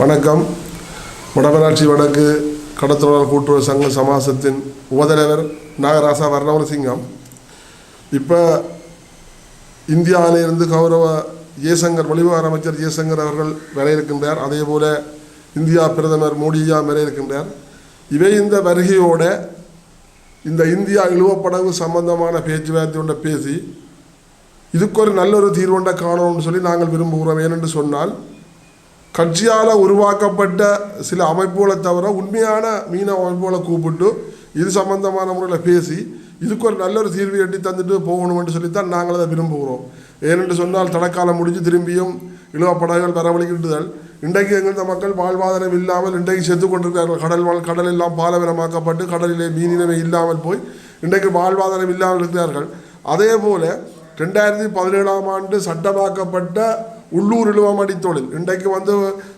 வணக்கம். வடமராட்சி வடக்கு கடத்தொழிலாளர் கூட்டுறவு சங்க சமாசத்தின் உபதலைவர் நாகராசா வர்ணவரசிங்கம். இப்போ இந்தியாவிலிருந்து கௌரவ ஜெய்சங்கர் வெளிவிவகார அமைச்சர் ஜெய்சங்கர் அவர்கள் வர இருக்கின்றார் அதே போல இந்தியா பிரதமர் மோடியா வர இருக்கின்றார் இவை இந்த வருகையோட இந்த இந்தியா இழுவப்படகு சம்பந்தமான பேச்சுவார்த்தையோட பேசி இதுக்கு ஒரு நல்ல ஒரு தீர்வுண்ட காணணும்னு சொல்லி நாங்கள் விரும்புகிறோம். ஏனென்று சொன்னால் கட்சியால் உருவாக்கப்பட்ட சில அமைப்புகளை தவிர உண்மையான மீனவ அமைப்புகளை கூப்பிட்டு இது சம்பந்தமான முறையில் பேசி இதுக்கு ஒரு நல்ல ஒரு தீர்வு எட்டி தந்துட்டு போகணும்னு சொல்லித்தான் நாங்கள் அதை விரும்புகிறோம். ஏனென்று சொன்னால் தடக்காலம் முடிஞ்சு திரும்பியும் இழுவப்படகுகள் வரவழைக்கிட்டுதல் இன்றைக்கு எங்கள் மக்கள் வாழ்வாதாரம் இல்லாமல் இன்றைக்கு செத்து கொண்டிருக்கிறார்கள். கடல் வாழ் கடல் எல்லாம் பாலவனமாக்கப்பட்டு கடலிலே மீனினமே இல்லாமல் போய் இன்றைக்கு வாழ்வாதாரம் இல்லாமல் இருக்கிறார்கள். அதே போல் ரெண்டாயிரத்தி பதினேழாம் ஆண்டு சட்டமாக்கப்பட்ட உள்ளூர் இழுவமடி தொழில் இன்றைக்கு வந்து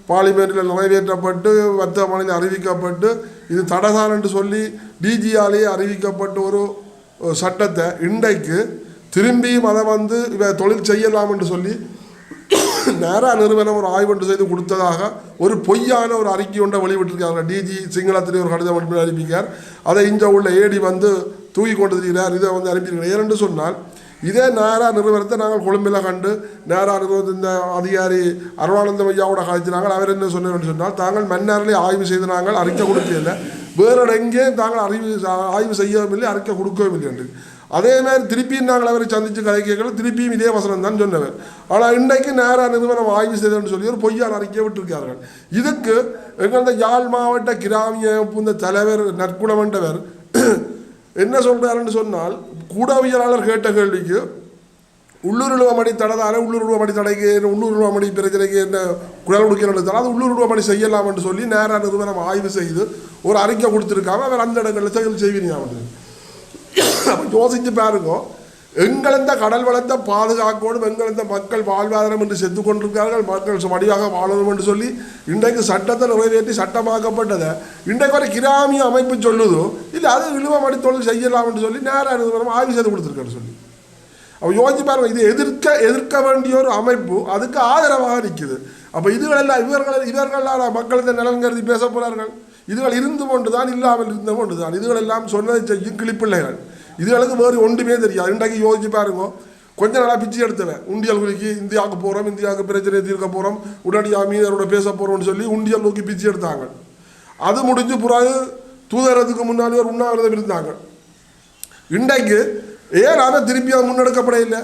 பார்லிமெண்ட்டில் நிறைவேற்றப்பட்டு வர்த்தமானில் அறிவிக்கப்பட்டு இது தடதான் என்று சொல்லி டிஜியாலேயே அறிவிக்கப்பட்ட ஒரு சட்டத்தை இன்றைக்கு திரும்பியும் அதை வந்து இவ தொழில் செய்யலாம் என்று சொல்லி நேரா நிறுவனம் ஒரு ஆய்வு செய்து கொடுத்ததாக ஒரு பொய்யான ஒரு அறிக்கை ஒன்றை வெளிவிட்டிருக்காங்க டிஜி சிங்களத்திலே ஒரு கடிதம் அனுப்பி அறிவிக்கார் அதை இங்கே உள்ள ஏடி வந்து தூக்கி கொண்டு இதை வந்து அனுப்பியிருக்கிறார். ஏனென்று சொன்னால் இதே நேரா நிறுவனத்தை நாங்கள் கொழும்பில் கண்டு நேரா நிறுவனத்தின் இந்த அதிகாரி அருணானந்தம் ஐயாவோட கழிச்சினாங்கள் அவர் என்ன சொன்னார்னு சொன்னால் தாங்கள் மன்னாரிலே ஆய்வு செய்து நாங்கள் அறிக்கை கொடுக்கவில்லை. வேறு எங்கேயும் தாங்கள் அறிவு ஆய்வு செய்யவும் இல்லை அறிக்கை கொடுக்கவும் இல்லை என்று. அதே மாதிரி திருப்பியும் நாங்கள் அவரை சந்தித்து கதை கேட்கல திருப்பியும் இதே வசனம் தான் சொன்னவர். ஆனால் இன்றைக்கு நேராக நிறுவனம் ஆய்வு செய்தன்னு சொல்லி ஒரு பொய்யான அறிக்கையை விட்டிருக்கார்கள் இதுக்கு எங்களது யாழ் மாவட்ட கிராமிய இந்த தலைவர் நற்குணமண்டவர் என்ன சொல்கிறாருன்னு சொன்னால் கூடவியலாளர் கேட்ட கேள்விக்கு உள்ளூர் மணி தடதால உள்ளூர் மணி தடைக்கு உள்ளூர் மணி பிரச்சனைக்கு என்ன குரல் கொடுக்கிறது அது உள்ளூர் மணி செய்யலாம் என்று சொல்லி நேராக நிறுவனம் ஆய்வு செய்து ஒரு அறிக்கை கொடுத்துருக்காங்க அவர் அந்த இடங்களில் செயல் செய்வீங்க வந்து அப்போ யோசிச்சு பாருங்க எங்களந்த கடல் வளத்தை பாதுகாக்கணும் எங்களந்த மக்கள் வாழ்வாதாரம் என்று செத்து கொண்டிருக்கிறார்கள் மக்கள் வடிவாக வாழணும் என்று சொல்லி இன்றைக்கு சட்டத்தை நிறைவேற்றி சட்டமாக்கப்பட்டதை இன்றைக்கு ஒரு கிராமிய அமைப்பு சொல்லுதோ இல்லை அது இழுவமடி தொழில் செய்யலாம் என்று சொல்லி நேராக நிறுவனம் ஆய்வு செய்து கொடுத்துருக்காரு சொல்லி. அப்போ யோசிச்சு பாருங்க இது எதிர்க்க எதிர்க்க வேண்டிய ஒரு அமைப்பு அதுக்கு ஆதரவாக நிற்குது அப்போ இதுகளெல்லாம் இவர்கள் இவர்களால் மக்களது நலன் கருதி பேச போகிறார்கள் இதுகள் இருந்து கொண்டு தான் இல்லாமல் இருந்த கொண்டு தான் இதுகளெல்லாம் சொன்னதை செய்யும் கிளிப்பிள்ளைகள். இதுகளுக்கு வேறு ஒன்றுமே தெரியாது. இன்றைக்கு யோசிச்சு பாருங்க. கொஞ்ச நாளாக பிச்சு எடுத்தவன். உண்டியல் குலுக்கி இந்தியாவுக்கு போகிறோம் இந்தியாவுக்கு பிரச்சனை தீர்க்க போகிறோம் உடனடியாக மீனரோட பேச போகிறோம்னு சொல்லி உண்டியல் நோக்கி பிச்சு எடுத்தாங்க. அது முடிஞ்சு பிறகு தூதரத்துக்கு முன்னாடி ஒரு உண்ணாவிரதம் இருந்தாங்க. இன்றைக்கு ஏன் அதை திருப்பி அது முன்னெடுக்கப்பட இல்லை?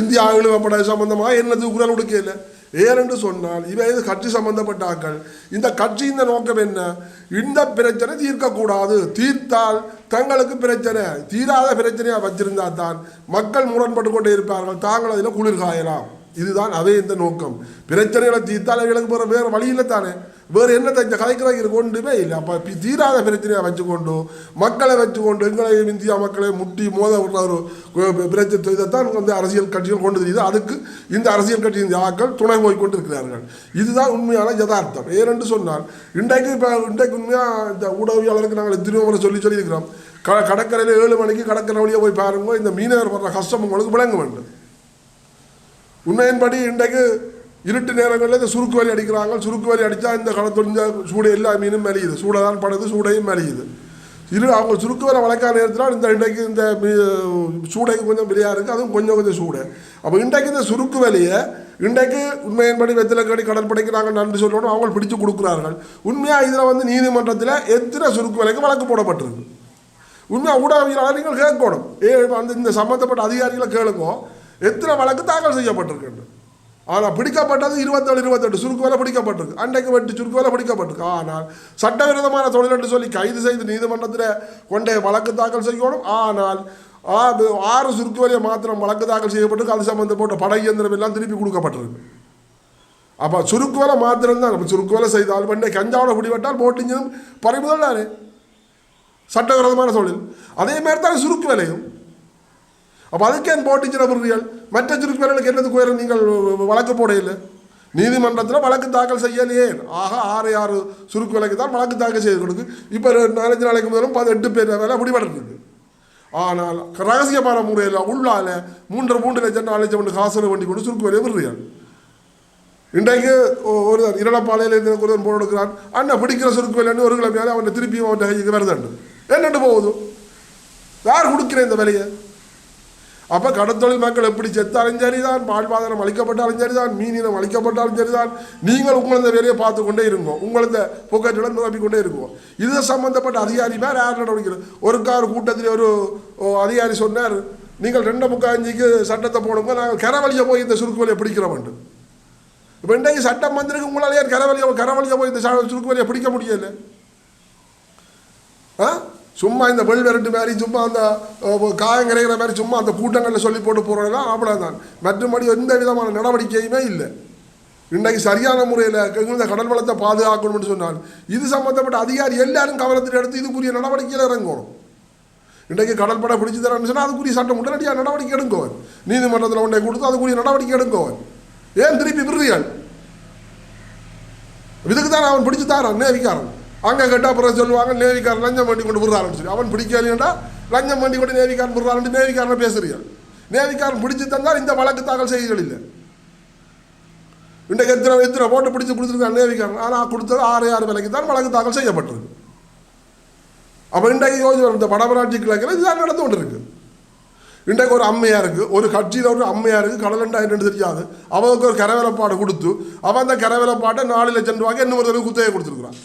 இந்தியா இழுவப்பட சம்பந்தமாக என்னது குரல் கொடுக்க இல்லை? ஏனென்று சொன்னால் இவை இது கட்சி சம்பந்தப்பட்ட ஆக்கள் இந்த கட்சியின் நோக்கம் என்ன? இந்த பிரச்சனை தீர்க்கக்கூடாது. தீர்த்தால் தங்களுக்கு பிரச்சனை. தீராத பிரச்சனையாக வச்சிருந்தா தான் மக்கள் முரண்பட்டு கொண்டே இருப்பார்கள். தாங்கள் அதில் குளிர் காயலாம் இதுதான் அதே இந்த நோக்கம். பிரச்சனைகளை தீர்த்தால் அவர்களுக்கு போகிற வேறு வழியில் தானே. வேறு என்ன இந்த கலைக்கிறாங்க கொண்டுமே இல்லை. அப்போ தீராத பிரச்சனையை வச்சுக்கொண்டு மக்களை வச்சுக்கொண்டு எங்களை இந்தியா மக்களை முட்டி மோத விடுற ஒரு பிரச்சனை இதைத்தான் வந்து அரசியல் கட்சிகள் கொண்டு தெரியுது அதுக்கு இந்த அரசியல் கட்சியின் ஆக்கள் துணை போய் கொண்டு இருக்கிறார்கள் இதுதான் உண்மையான யதார்த்தம். ஏனென்று சொன்னால் இன்றைக்கு இப்போ இன்றைக்கு உண்மையாக இந்த ஊடகவியாளருக்கு நாங்கள் எத்தனையோ முறை சொல்லி சொல்லியிருக்கிறோம். க கடற்கரையில் ஏழு மணிக்கு கடற்கரை வழியாக போய் பாருங்க இந்த மீனவர் வர்ற கஷ்டம் உங்களுக்கு விளங்க வேண்டும். உண்மையின்படி இன்றைக்கு இருட்டு நேரங்களில் இந்த சுருக்கு வலி அடிக்கிறாங்க. சுருக்கு வலி அடித்தா இந்த கடத்தொழிஞ்ச சூடு எல்லா மீனும் மெலியுது. சூடை தான் படுது சூடையும் மெலியுது. இரு அவங்க சுருக்கு வர வழக்கான நேரத்தில் இந்த இன்றைக்கு இந்த சூடைக்கு கொஞ்சம் வெளியாக இருக்குது அதுவும் கொஞ்சம் கொஞ்சம் சூடு. அப்போ இன்றைக்கு இந்த சுருக்கு வலியை இன்றைக்கு உண்மையின்படி வெத்திலக்கடி கடற்படைக்கு நாங்கள் நன்றி சொல்லணும் அவங்க பிடிச்சு கொடுக்குறார்கள். உண்மையாக இதில் வந்து நீதிமன்றத்தில் எத்தனை சுருக்கு வலைக்கு வழக்கு போடப்பட்டிருக்கு? உண்மையாக ஊடகவியலாளர் நீங்கள் கேட்கணும். ஏ அந்த இந்த சம்மந்தப்பட்ட அதிகாரிகளை கேளுங்க. எத்தனை வழக்கு தாக்கல் செய்யப்பட்டிருக்கு ஆனால் பிடிக்கப்பட்டது இருபத்தேழு இருபத்தெட்டு சுருக்கு வேலை பிடிக்கப்பட்டிருக்கு. அன்றைக்கு வெட்டு சுருக்கு வேலை பிடிக்கப்பட்டிருக்கு. ஆனால் சட்டவிரோதமான தொழில் என்று சொல்லி கைது செய்து நீதிமன்றத்தில் கொண்டே வழக்கு தாக்கல் செய்யணும். ஆனால் ஆறு சுருக்கு வழியை மாத்திரம் வழக்கு தாக்கல் செய்யப்பட்டிருக்கு. அது சம்பந்தப்பட்ட படை இயந்திரம் எல்லாம் திருப்பி கொடுக்கப்பட்டிருக்கு. அப்போ சுருக்கு வேலை மாத்திரம் தான் சுருக்கு வேலை செய்தால் பண்டை கஞ்சாவோட பிடிபட்டால் போட்டிஞ்சும் பறிமுதல் தானே? சட்டவிரோதமான தொழில். அதே மாதிரி தான் சுருக்கு வேலையும் அப்போ அதுக்கேன் போட்டிச்சிட பொருளியல் மற்ற சுருக்குவர்களுக்கு என்னது குயரம்? நீங்கள் வழக்கு போடையில். நீதிமன்றத்தில் வழக்கு தாக்கல் செய்யலையே. ஆக ஆறு ஆறு சுருக்கு விலைக்கு தான் வழக்கு தாக்கல் செய்து கொடுக்கு. இப்போ நாலஞ்சு நாளைக்கு முதலும் பதினெட்டு பேர் வேலை முடிவடைஞ்சிருக்கு. ஆனால் ரகசியமான முறையில் உள்ளால மூன்று மூன்று லட்சம் நாலு லட்சம் காசு வண்டி கொண்டு சுருக்கு விலையை விடுறீர்கள் இன்றைக்கு ஒ- ஒரு இரளப்பாளையில் இருந்து ஒருவன் போட எடுக்கிறான் அண்ணன் பிடிக்கிற சுருக்கு விலைன்னு ஒரு கிழமையால அவன் திருப்பி அவன் கைக்கு வருதுண்டு என்னண்டு போகுது? யார் கொடுக்கிறேன் இந்த விலையை? அப்போ கடத்தொழில் மக்கள் எப்படி செத்தாலும் சரிதான் வாழ்வாதாரம் அளிக்கப்பட்டாலும் சரிதான் மீனினம் அளிக்கப்பட்டாலும் சரிதான். நீங்கள் உங்களை இந்த வேலையை பார்த்து கொண்டே இருங்கோ. உங்கள் இந்த புக்கெட்டுடன் நிரப்பிக் இருக்கோம் இது சம்பந்தப்பட்ட அதிகாரி மேலே யார் நடவடிக்கை ஒரு கார் கூட்டத்தில் ஒரு ஓ, அதிகாரி சொன்னார் நீங்கள் ரெண்டு முக்காஞ்சிக்கு சட்டத்தை போடுங்க நாங்கள் கரவழியை போய் இந்த சுருக்கு வழியை பிடிக்கிறோம்ட்டு இப்போ இன்றைக்கு சட்டம் வந்திருக்கு உங்களால் ஏன் கரவழியை கரவழியை போய் இந்த சுருக்கு வழியை பிடிக்க முடியல. ஆ? சும்மா இந்த வெள் விரட்டு மாதிரி சும்மா அந்த காயம் கிடைக்கிற மாதிரி சும்மா அந்த கூட்டங்களில் சொல்லி போட்டு போகிறதெல்லாம் அவ்வளோதான் மற்றபடி எந்த விதமான நடவடிக்கையுமே இல்லை. இன்றைக்கு சரியான முறையில் இந்த கடல் வளத்தை பாதுகாக்கணும்னு சொன்னால் இது சம்மந்தப்பட்ட அதிகாரி எல்லாரும் கவனத்தில் எடுத்து இதுக்குரிய நடவடிக்கையில் இறங்கணும். இன்றைக்கு கடல் பிடிச்சி தரேன்னு சொன்னால் அதுக்குரிய சட்டம் உடனடியாக நடவடிக்கை எடுங்கோவன் நீதிமன்றத்தில் ஒன்றை கொடுத்து அதுக்குரிய நடவடிக்கை எடுங்கோவன் ஏன் திருப்பி விடுறீர்கள்? இதுக்கு தான் அவன் பிடிச்சு தாரான் நேவிக்காரன். அங்கே கேட்டால் அப்புறம் சொல்லுவாங்க நேவிக்காரன் லஞ்சம் பண்ணி கொண்டு விடுறாருன்னு சொல்லி. அவன் பிடிக்கலையேண்டா லஞ்சம் பண்ணி கொண்டு நேவிக்காரன் விடுறாருன்னு நேவிக்காரனை பேசுறீர்கள் நேவிக்காரன் பிடிச்சு தந்தால் இந்த வழக்கு தாக்கல் செய்திகள் இல்லை. இன்றைக்கு எத்தனை எத்தனை போட்டு பிடிச்சு கொடுத்துருக்காங்க நேவிக்காரன் ஆனால் கொடுத்தது ஆறு ஆறு விலைக்கு தான் வழக்கு தாக்கல் செய்யப்பட்டிருக்கு அப்போ இன்றைக்கு யோசிச்சு இந்த படபராட்சி கிழக்கில் இதுதான் நடந்து கொண்டு இருக்கு இன்றைக்கு ஒரு அம்மையாருக்கு ஒரு கட்சியில் ஒரு அம்மையாக இருக்குது கடலண்டா என்னன்னு தெரியாது. அவனுக்கு ஒரு கரவேலப்பாடு கொடுத்து அவன் அந்த கரவேலப்பாட்டை நாலு லட்சம் ரூபாய்க்கு என்ன ஒரு குத்தகை கொடுத்துருக்குறான்.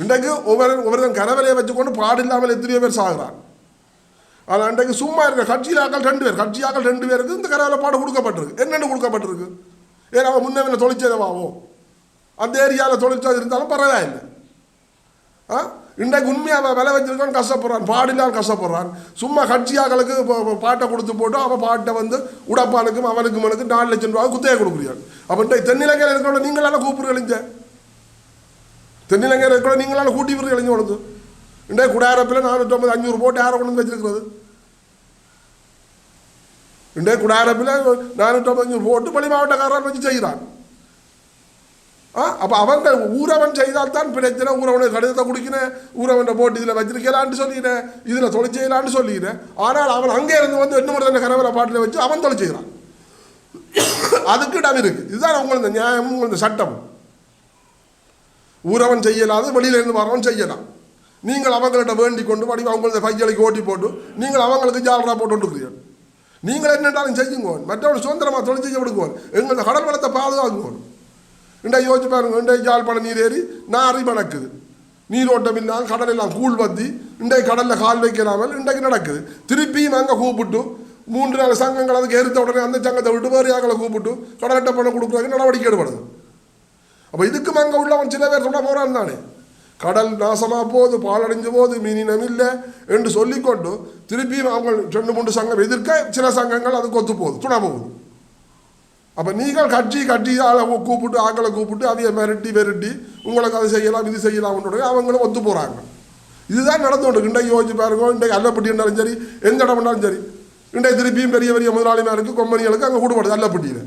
இன்றைக்கு ஒவ்வொரு ஒவ்வொருத்தன் கரவேலையை வச்சுக்கொண்டு பாடு இல்லாமல் எத்தனையோ பேர் சாகுறான். ஆனால் இன்றைக்கு சும்மா இருக்க கட்சியாக்கள் ரெண்டு பேர் கட்சியாக்கள் ரெண்டு பேருக்கு இந்த கரவேலப்பாடு கொடுக்கப்பட்டிருக்கு. என்னென்னு கொடுக்கப்பட்டிருக்கு? ஏன் அவன் முன்னே தொழிற்சேதவாவோ அந்த ஏரியாவில் தொழிற்சாலை இருந்தாலும் பரவாயில்லை. ஆ? இன்றைக்கு உண்மையாக அவன் விலை வச்சிருக்கான் கஷ்டப்படுறான் பாடினால் கஷ்டப்படுறான். சும்மா கட்சியாக்களுக்கு பாட்டை கொடுத்து போட்டு அவன் பாட்டை வந்து உடப்பானுக்கும் அவனுக்கும் அவனுக்கு நாலு லட்சம் ரூபாய் குத்தையை கொடுக்குறான் அப்போ தென்னிலங்கையில் இருக்கிறவங்க நீங்களால கூப்பிடுறீங்க தென்னிலங்கையில் இருக்கிற நீங்களால கூட்டி விடுறது இளைஞர் உனக்கு இன்றைய குடாரப்பில் நானூற்றம்பது அஞ்சூறு போட்டு யாரை கொண்டு வச்சிருக்கிறது. இன்றைய குடாரப்பில் நானூற்றம்பது அஞ்சூறு போட்டு பள்ளி மாவட்டக்காரன் வச்சு செய்கிறான். ஆ அப்போ அவங்க ஊரவன் செய்தால் தான் பிரச்சனை ஊரவனை கடிதத்தை குடிக்கினேன் ஊரவன் போட்டு இதில் வச்சிருக்கலான்னு சொல்லிக்கிறேன் இதில் தொலை செய்யலான்னு சொல்லிக்கிறேன். ஆனால் அவன் அங்கே இருந்து வந்து என்ன முறை கரவரை பாட்டில் வச்சு அவன் தொலை செய்கிறான் அதுக்கு இடம் இருக்குது இதுதான் உங்களுக்கு இந்த நியாயமும் இந்த சட்டம் ஊரவன் செய்யலாது வெளியிலேருந்து வரவன் செய்யலாம். நீங்கள் அவங்கள்ட்ட வேண்டி கொண்டு படி அவங்களது பையலுக்கு ஓட்டி போட்டு நீங்கள் அவங்களுக்கு ஜாலராக போட்டு கொண்டுக்கிறீர்கள் நீங்கள் என்னென்றாலும் செய்யுங்க. மற்றவர்கள் சுதந்திரமாக தொழில் செய்ய விடுங்க. எங்களது கடல் வளத்தை பாதுகாக்குங்க. இன்றைக்கு யோசிச்சு பாருங்க இன்றைக்கு யாழ்ப்பாணம் நீர் ஏறி நாரி மணக்குது. நீரோட்டம் இல்லாமல் கடல் எல்லாம் கூழ் பத்தி இன்றைக்கு கடலில் கால் வைக்கலாமல் இன்றைக்கு நடக்குது. திருப்பியும் அங்கே கூப்பிட்டு மூன்று நாள் சங்கங்கள் அதுக்கு எரித்த உடனே அந்த சங்கத்தை விட்டு வேறு யாக்களை கூப்பிட்டு கடலட்ட பணம் கொடுக்குறதுக்கு நடவடிக்கை எடுபடுது. அப்போ இதுக்கும் அங்கே உள்ளவன் சில பேர் சொல்ல போகிறான் தானே. கடல் நாசமாக போகுது பாலடைஞ்சு போகுது மீனினம் இல்லை என்று சொல்லிக்கொண்டு திருப்பியும் அவங்க ரெண்டு மூன்று சங்கம் எதிர்க்க சில சங்கங்கள் அதுக்கு கொத்து போகுது துணை போகுது. அப்போ நீங்கள் கட்சி கட்சி ஆளை கூப்பிட்டு ஆக்களை கூப்பிட்டு அதையே மிரட்டி விரட்டி உங்களுக்கு அதை செய்யலாம் இது செய்யலாம் அவங்களும் ஒத்து போகிறாங்க இதுதான் நடந்து கொண்டு இன்றைக்கு யோசிச்சு பாருங்க இன்றைக்கு அல்லப்பட்டி இருந்தாலும் சரி எந்த இடம் பண்ணாலும் சரி இன்றைக்கு திருப்பியும் பெரிய பெரிய முதலாளிமாருக்கு கொம்பனிகளுக்கு அங்கே கூடுபடுது அல்லப்பட்டியில்.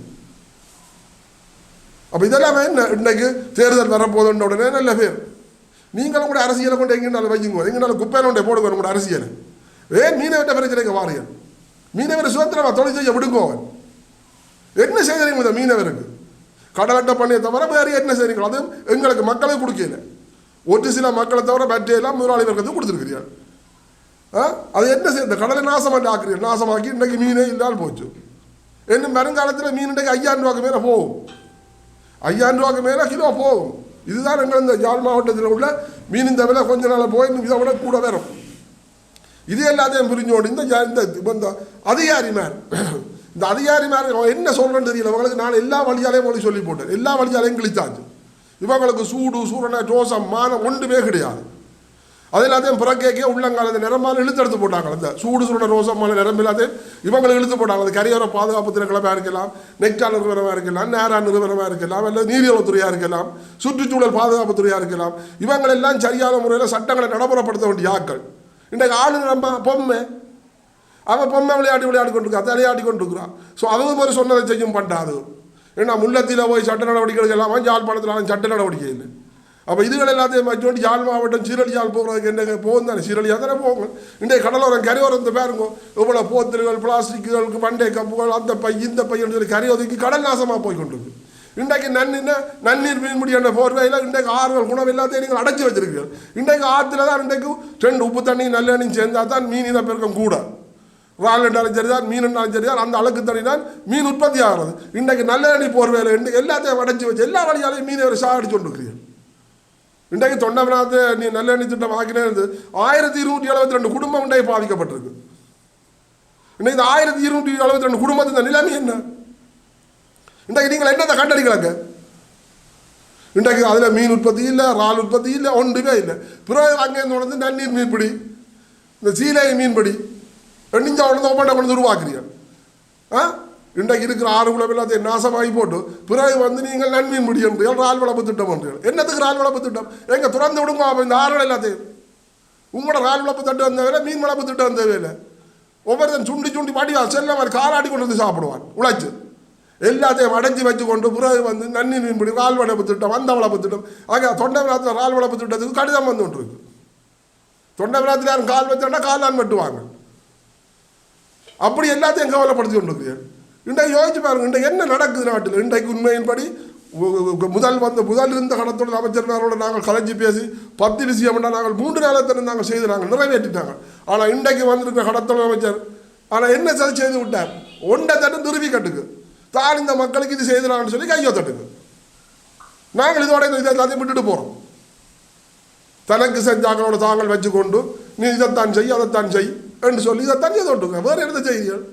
அப்போ இதெல்லாம் என்ன இன்றைக்கு தேர்தல் வரப்போதுன்ற உடனே நல்ல பேர். நீங்களும் கூட அரசியலை கொண்டு எங்கேனாலும் வைக்குங்க எங்கேனாலும் குப்பையில கொண்டே போடுங்க உங்களோட அரசியல். ஏன் மீனவர்கிட்ட பிரச்சனைக்கு வாரியன் மீனவர் சுதந்திரமாக தொழில் செய்ய விடுங்க அவன். என்ன செய்கிறீங்க இந்த மீனவருக்கு? கடலட்டை பண்ணிய தவிர வேறு என்ன செய்றீங்களோ அது எங்களுக்கு மக்களே கொடுக்கல. ஒரு சில மக்களை தவிர மற்றையெல்லாம் முதலாளி வர்க்கத்துக்கு கொடுத்துருக்கிறீர்கள் ஆ? அது என்ன செய்ய இந்த கடலை நாசமாக ஆக்குறீர்கள் நாசமாக்கி இன்றைக்கு மீனே இல்லாமல் போச்சு. இன்னும் வருங்காலத்தில் மீன் இன்றைக்கு ஐயாயிரம் ரூபாய்க்கு மேலே போகும். ஐயாயிரம் ரூபாய்க்கு மேலே கிலோ போகும் இதுதான் எங்கள் இந்த யாழ் மாவட்டத்தில் உள்ள மீன் இந்த விலை கொஞ்ச நாள் போய் இதை விட கூட வரும். இது எல்லாத்தையும் புரிஞ்சோடு இந்த இந்த அதிகாரிமார். இந்த அதிகாரிமார் அவன் என்ன சொல்கிறேன்னு தெரியல. அவங்களுக்கு நான் எல்லா வழியாலையும் மொழி சொல்லி போட்டேன். எல்லா வழியாலையும் கிழிச்சாச்சு இவங்களுக்கு சூடு சூரண ரோசம் மானம் ஒன்றுமே கிடையாது. அது எல்லாத்தையும் புறக்கேக்கே உள்ளங்கால நிறமால இழுத்தெடுத்து போட்டாங்க. அந்த சூடு சுருட ரோசமான நிறம் எல்லாத்தையும் இவங்களை இழுத்து போட்டாங்க. அது கரையோர பாதுகாப்பு திணைக்களமாக இருக்கலாம் நெக்டா நிறுவனமாக இருக்கலாம் நேரா நிறுவனமாக இருக்கலாம் இல்லை நீதிவளத்துறையாக இருக்கலாம் சுற்றுச்சூழல் பாதுகாப்பு துறையாக இருக்கலாம். இவங்களெல்லாம் சரியான முறையில் சட்டங்களை நடைமுறைப்படுத்த வேண்டிய ஆக்கள் இன்றைக்கு ஆளு நம்ம பொம்மை. அவன் பொம்மை விளையாடி விளையாடி கொண்டிருக்கான் விளையாடி கொண்டிருக்கிறான். ஸோ அவங்க மாதிரி சொன்னதை செய்யும் பட்டாது ஏன்னா முள்ளத்தில் போய் சட்ட நடவடிக்கைகள் எல்லாம் யாழ்ப்பாணத்தில் சட்ட நடவடிக்கை இல்லை. அப்போ இதுகள் எல்லாத்தையும் வச்சுட்டு யாழ் மாவட்டம் சீரழி யாழ் போகிறதுக்கு என்ன போகும் தானே? சீரடியாக தானே போகும். இன்றைய கடலோரம் கரையோரம் இந்த பாருங்க. இவ்வளோ போத்தல்கள் பிளாஸ்டிக்குகள் பண்டை கப்புகள் அந்த பை இந்த பையன் சொல்லி கரையோரத்துக்கு கடல் நாசமாக போய் கொண்டிருக்கு. இன்றைக்கு நன்னின நன்னீர் மீன்பிடி என்ற போர்வையில் இன்றைக்கு ஆறுகள் குணம் எல்லாத்தையும் நீங்கள் அடைச்சி வச்சிருக்கு இன்றைக்கு ஆற்றுல தான் இன்றைக்கு ரெண்டு உப்பு தண்ணி நல்லெண்ணையும் சேர்ந்தால் தான் மீன் இனப்பெருக்கம் கூட. இறால் என்றாலும் சரி தான் மீன் என்றாலும் சரி தான் அந்த அழுக்கு தண்ணி தான் மீன் உற்பத்தி ஆகிறது. இன்றைக்கு நல்லெண்ணி போர்வையில் எல்லாத்தையும் அடைச்சி வச்சு எல்லா வழியாலையும் மீனை ஒரு சாகடிச்சு கொண்டிருக்கிறீர்கள். இன்றைக்கு தொண்டமனாத்து நீ நல்லெண்ணெய் திட்டம் ஆக்கினே இருந்து ஆயிரத்தி இருநூற்றி எழுபத்தி ரெண்டு குடும்பம் இன்றைக்கு பாதிக்கப்பட்டிருக்கு. இன்னைக்கு இந்த ஆயிரத்தி இருநூற்றி எழுபத்தி ரெண்டு குடும்பத்தின் இந்த நிலைமை என்ன? இன்றைக்கு நீங்கள் என்னத்தை கண்டறிக்கலாங்க இன்றைக்கு அதில் மீன் உற்பத்தி இல்லை இறால் உற்பத்தி இல்லை ஒன்றுமே இல்லை. பிறகு அங்கேருந்து உணர்ந்து நன்னீர் மீன்பிடி இந்த சீலை மீன்பிடி நீங்கள் உடனே ஒப்பண்டை கொண்டு உருவாக்குறீங்க. ஆ? இன்றைக்கு இருக்கிற ஆறு குளம் எல்லாத்தையும் நாசமாகி போட்டு பிறகு வந்து நீங்கள் நன்மீன் முடியும் ரால் இறால் வளர்ப்பு திட்டம் என்று. என்னத்துக்கு இறால் வளர்ப்பு திட்டம்? எங்க திறந்து விடுங்க அப்போ இந்த ஆறு எல்லாத்தையும். உங்களோட இறால் வளர்ப்பு திட்டம் வந்த வேலை மீன் வளர்ப்பு திட்டம் தேவையில்லை ஒவ்வொருத்தன் சுண்டி சுண்டி பாடி செல்ல மாதிரி காலாடி கொண்டு வந்து சாப்பிடுவான் உழைச்சு. எல்லாத்தையும் அடைஞ்சி வச்சு கொண்டு பிறகு வந்து நன்னி மீன்படி ரால் வளர்ப்பு திட்டம் வந்த வளர்ப்பு திட்டம். ஆக தொண்டை விழாத்தில் இறால் வளர்ப்பு திட்டத்துக்கு கடிதம் வந்து கொண்டு இருக்கு தொண்டை விழாத்தில் யாரும் கால் வச்சோன்னா காலான் வெட்டுவாங்க. அப்படி எல்லாத்தையும் கவலைப்படுத்தி கொண்டிருக்கிறீர்கள். இன்றைக்கு யோசிச்சு பாருங்க இன்றைக்கு என்ன நடக்குது நாட்டில்? இன்றைக்கு உண்மையின்படி முதல் வந்த முதல் இருந்த கடத்தொழில் அமைச்சர்மாரோடு நாங்கள் கலைஞ்சி பேசி பத்து விஷயம்னா நாங்கள் மூன்று நேரத்தில் நாங்கள் செய்து நாங்கள் நிறைவேற்றிட்டாங்க. ஆனால் இன்றைக்கு வந்திருக்கிற கடத்தொழில் அமைச்சர் ஆனால் என்ன சரி செய்து விட்டார்? ஒன்றை தட்டு நிறுவி கட்டுக்கு. தான் இந்த மக்களுக்கு இது செய்துறாங்கன்னு சொல்லி கையோ தட்டுக்கு. நாங்கள் இதோட இந்த இதை எல்லாத்தையும் விட்டுட்டு போகிறோம் தனக்கு செஞ்சாங்களோட தாங்கள் வச்சுக்கொண்டு நீ இதைத்தான் செய் அதைத்தான் செய் என்று சொல்லி இதைத்தான் செய்து கொண்டுங்க வேறு என்ன செய்திகள்?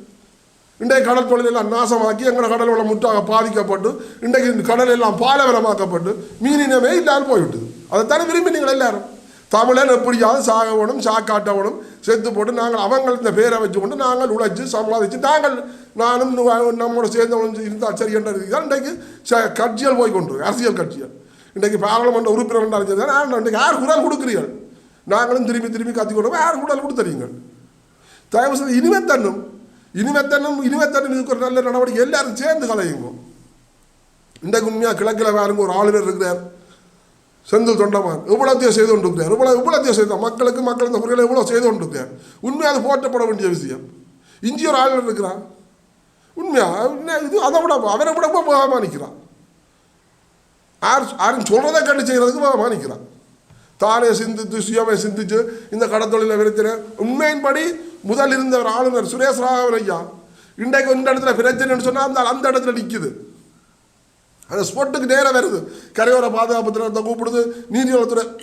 இன்றைய கடல் எல்லாம் நாசமாக்கி எங்களோட கடல் வளம் முற்றாக பாதிக்கப்பட்டு இன்றைக்கு இந்த கடல் எல்லாம் பாலவரமாக்கப்பட்டு மீனினமே இல்லாமல் போய்விட்டது. அதைத்தானே விரும்பி நீங்கள் எல்லாரும். தமிழன் எப்படியாவது சாகவனும் சாக்காட்டவனும் செத்து போட்டு நாங்கள் அவங்க இந்த பேரை வச்சுக்கொண்டு நாங்கள் உழைச்சு சம்பாதிச்சு நாங்கள் நானும் நம்மோட சேர்ந்தவனும் இருந்தால் சரி என்ற தான் இன்றைக்கு கட்சிகள் போய் கொண்டு அரசியல் கட்சிகள். இன்றைக்கு பாராளுமன்ற உறுப்பினர் இருந்தாலும் சரி இன்றைக்கு யார் குரல் கொடுக்குறீர்கள்? நாங்களும் திரும்பி திரும்பி கத்தி கொண்டு யார் குரல் கொடுத்துறீங்க தயவு செய்து இனிமேத்தன்னும் இனிமேத்தனும் இனிமேத்தனும் இதுக்கு ஒரு நல்ல நடவடிக்கை எல்லாரும் சேர்ந்து கலையுங்க இன்றைக்கு உண்மையாக கிழக்கில் பாருங்க ஒரு ஆளுநர் இருக்கிறார் செந்தில் தொண்டமான் எவ்வளோத்தையும் செய்து கொண்டிருக்கிறார் இவ்வளோ இவ்வளோத்தையும் செய்தார் மக்களுக்கு மக்கள் இந்த முறையில் இவ்வளோ செய்து கொண்டிருக்கிறார் உண்மையாக அது போற்றப்பட வேண்டிய விஷயம் இஞ்சி ஒரு ஆளுநர் இருக்கிறான் உண்மையாக இது அதை விட அவரை விட மானிக்கிறான் ஆர் யாரும் சொல்கிறத கண்டு செய்கிறதுக்கு மானிக்கிறான் தானே சிந்தித்து சுயமே சிந்திச்சு இந்த கடத்தொழிலை விருத்தின உண்மையின்படி முதல் இருந்த ஒரு ஆளுநர் சுரேஷ் ராகவன் ஐயா. இன்றைக்கு இந்த இடத்துல பிரச்சனைன்னு சொன்னால் அந்த அந்த இடத்துல நிற்குது அந்த ஸ்போட்டுக்கு நேராக வருது. கரையோர பாதுகாப்பு திட்டத்தை கூப்பிடுது. நீதிவளத்துறை